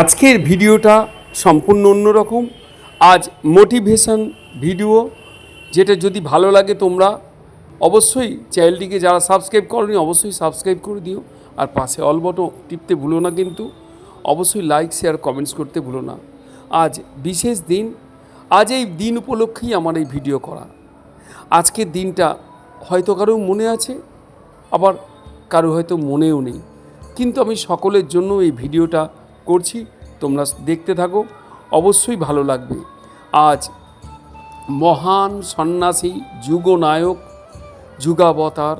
আজকের ভিডিওটা সম্পূর্ণ অন্যরকম। আজ মোটিভেশন ভিডিও যেটা যদি ভালো লাগে তোমরা, অবশ্যই চ্যানেলটিকে যারা সাবস্ক্রাইব করনি, অবশ্যই সাবস্ক্রাইব করে দিও। আর পাশে অল বটন টিপতে ভুলো না কিন্তু, অবশ্যই লাইক শেয়ার কমেন্টস করতে ভুলো না। আজ বিশেষ দিন, আজ এই দিন উপলক্ষেই আমার এই ভিডিও করা। আজকের দিনটা হয়তো কারও মনে আছে, আবার কারও হয়তো মনেও নেই। কিন্তু আমি সকলের জন্য এই ভিডিওটা করছি, তোমরা দেখতে থাকো। অবশ্যই ভালো লাগবে। আজ মহান সন্ন্যাসী, যুগনায়ক, যুগাবতার,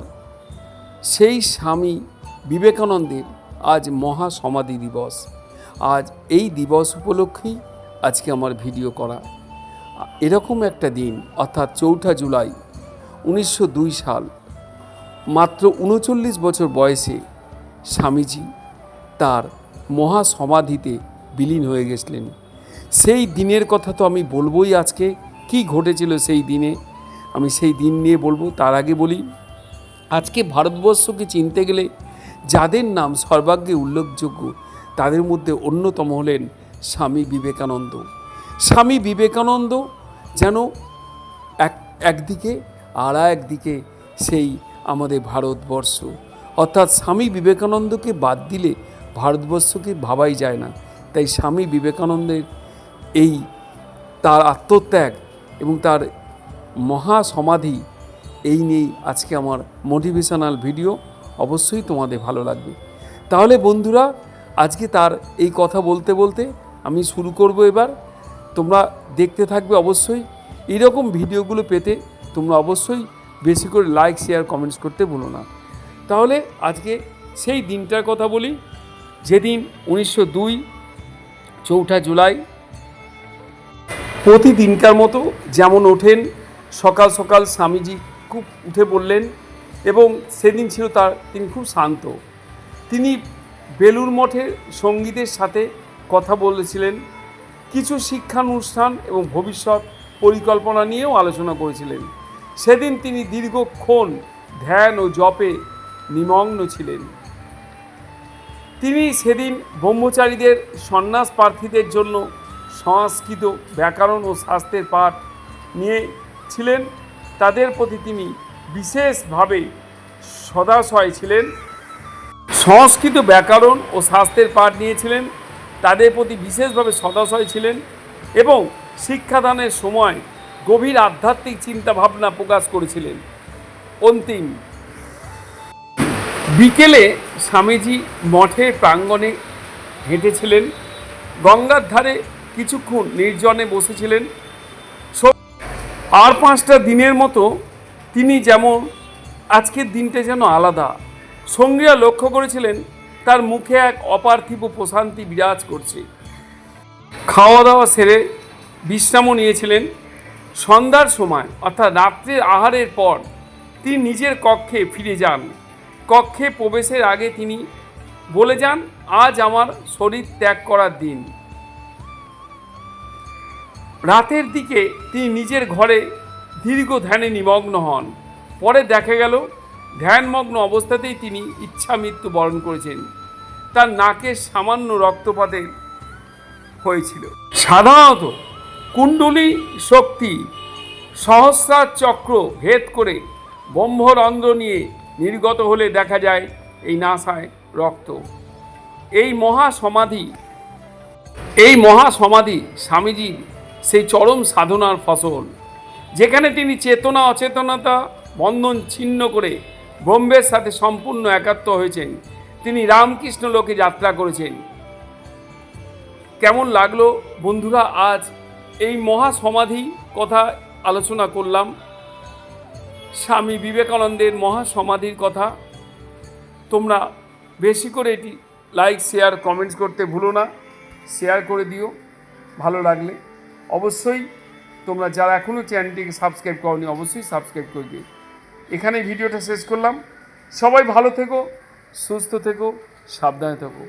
সেই স্বামী বিবেকানন্দের আজ মহা সমাধি দিবস। আজ এই দিবস উপলক্ষেই আজকে আমার ভিডিও করা। এরকম একটা দিন, অর্থাৎ চৌঠা জুলাই উনিশশো দুই সাল। মাত্র উনচল্লিশ বছর বয়সে স্বামীজি তার মহা সমাধিতে বিলীন হয়ে গেছিলেন। সেই দিনের কথা তো আমি বলবোই আজকে। কি ঘটেছিল সেই দিনে? আমি সেই দিন নিয়ে বলব, তার আগে বলি, আজকে ভারতবর্ষকে চিনতে গেলে যাদের নাম সর্বাগ্যে উল্লেখযোগ্য, তাদের মধ্যে অন্যতম হলেন স্বামী বিবেকানন্দ। স্বামী বিবেকানন্দ যেন এক, একদিকে আর একদিকে সেই আমাদের ভারতবর্ষ। অর্থাৎ স্বামী বিবেকানন্দকে বাদ দিলে ভারতবর্ষকে ভাবাই যায় না। তাই স্বামী বিবেকানন্দের এই তার আত্মত্যাগ এবং তার মহা সমাধি এই নিয়েই আজকে আমার মোটিভেশনাল ভিডিও অবশ্যই তোমাদের ভালো লাগবে। তাহলে বন্ধুরা, আজকে তার এই কথা বলতে বলতে আমি শুরু করব এবার। তোমরা দেখতে থাকবে অবশ্যই। এইরকম ভিডিওগুলো পেতে তোমরা অবশ্যই বেশি করে লাইক শেয়ার কমেন্টস করতে ভুলো না। তাহলে আজকে সেই দিনটার কথা বলি। যেদিন উনিশশো দুই চৌঠা জুলাই প্রতিদিনকার মতো যেমন ওঠেন, সকাল সকাল স্বামীজি খুব উঠে পড়লেন এবং সেদিন ছিল তার, তিনি খুব শান্ত। তিনি বেলুর মঠের সঙ্গীতের সাথে কথা বলেছিলেন, কিছু শিক্ষানুষ্ঠান এবং ভবিষ্যৎ পরিকল্পনা নিয়েও আলোচনা করেছিলেন। সেদিন তিনি দীর্ঘক্ষণ ধ্যান ও জপে নিমগ্ন ছিলেন। তিনি সেদিন ব্রহ্মচারীদের সন্ন্যাস প্রার্থীদের জন্য সংস্কৃত ব্যাকরণ ও শাস্ত্রের পাঠ নিয়েছিলেন তাদের প্রতি তিনি বিশেষভাবে সদাশয় ছিলেন। সংস্কৃত ব্যাকরণ ও শাস্ত্রের পাঠ নিয়েছিলেন তাদের প্রতি বিশেষভাবে সদাশয় ছিলেন এবং শিক্ষাদানের সময় গভীর আধ্যাত্মিক চিন্তা ভাবনা প্রকাশ করেছিলেন। অন্তিম বিকেলে স্বামীজি মঠের প্রাঙ্গণে হেঁটেছিলেন। গঙ্গার ধারে কিছুক্ষণ নির্জনে বসেছিলেন। আর পাঁচটা দিনের মতো তিনি যেমন, আজকের দিনটা যেন আলাদা। সঙ্গীরা লক্ষ্য করেছিলেন, তার মুখে এক অপার্থিব প্রশান্তি বিরাজ করছে। খাওয়া দাওয়া সেরে বিশ্রামও নিয়েছিলেন। সন্ধ্যার সময়, অর্থাৎ রাত্রের আহারের পর, তিনি নিজের কক্ষে ফিরে যান। কক্ষে প্রবেশের আগে তিনি বলে যান, আজ আমার শরীর ত্যাগ করার দিন। রাতের দিকে তিনি নিজের ঘরে দীর্ঘ ধ্যানে নিমগ্ন হন। পরে দেখা গেল, ধ্যানমগ্ন অবস্থাতেই তিনি ইচ্ছা মৃত্যু বরণ করেছেন। তার নাকে সামান্য রক্তপাতে হয়েছিল। সাধারণত কুণ্ডলী শক্তি, সহস্রার চক্র ভেদ করে ব্রহ্মরন্ধ্র নিয়ে নির্গত হলে দেখা যায় এই নাসায় রক্ত। এই মহা সমাধি এই মহা সমাধি স্বামীজির সেই চরম সাধনার ফসল। যেখানে তিনি চেতনা, অচেতনতা, বন্ধন ছিন্ন করে ব্রহ্মের সাথে সম্পূর্ণ একাত্ম হয়েছেন। তিনি রামকৃষ্ণ লোকে যাত্রা করেছেন। কেমন লাগল বন্ধুরা, আজ এই মহা সমাধি কথা আলোচনা করলাম। স্বামী বিবেকানন্দের মহা সমাধির কথা। তোমরা বেশি করে এটি লাইক শেয়ার কমেন্টস করতে ভুলো না। শেয়ার করে দিও, ভালো লাগলে। অবশ্যই তোমরা যারা এখনও চ্যানেলটিকে সাবস্ক্রাইব করনি, অবশ্যই সাবস্ক্রাইব করে দিও। এখানে ভিডিওটা শেষ করলাম। সবাই ভালো থেকো, সুস্থ থেকো, সাবধানে থেকো।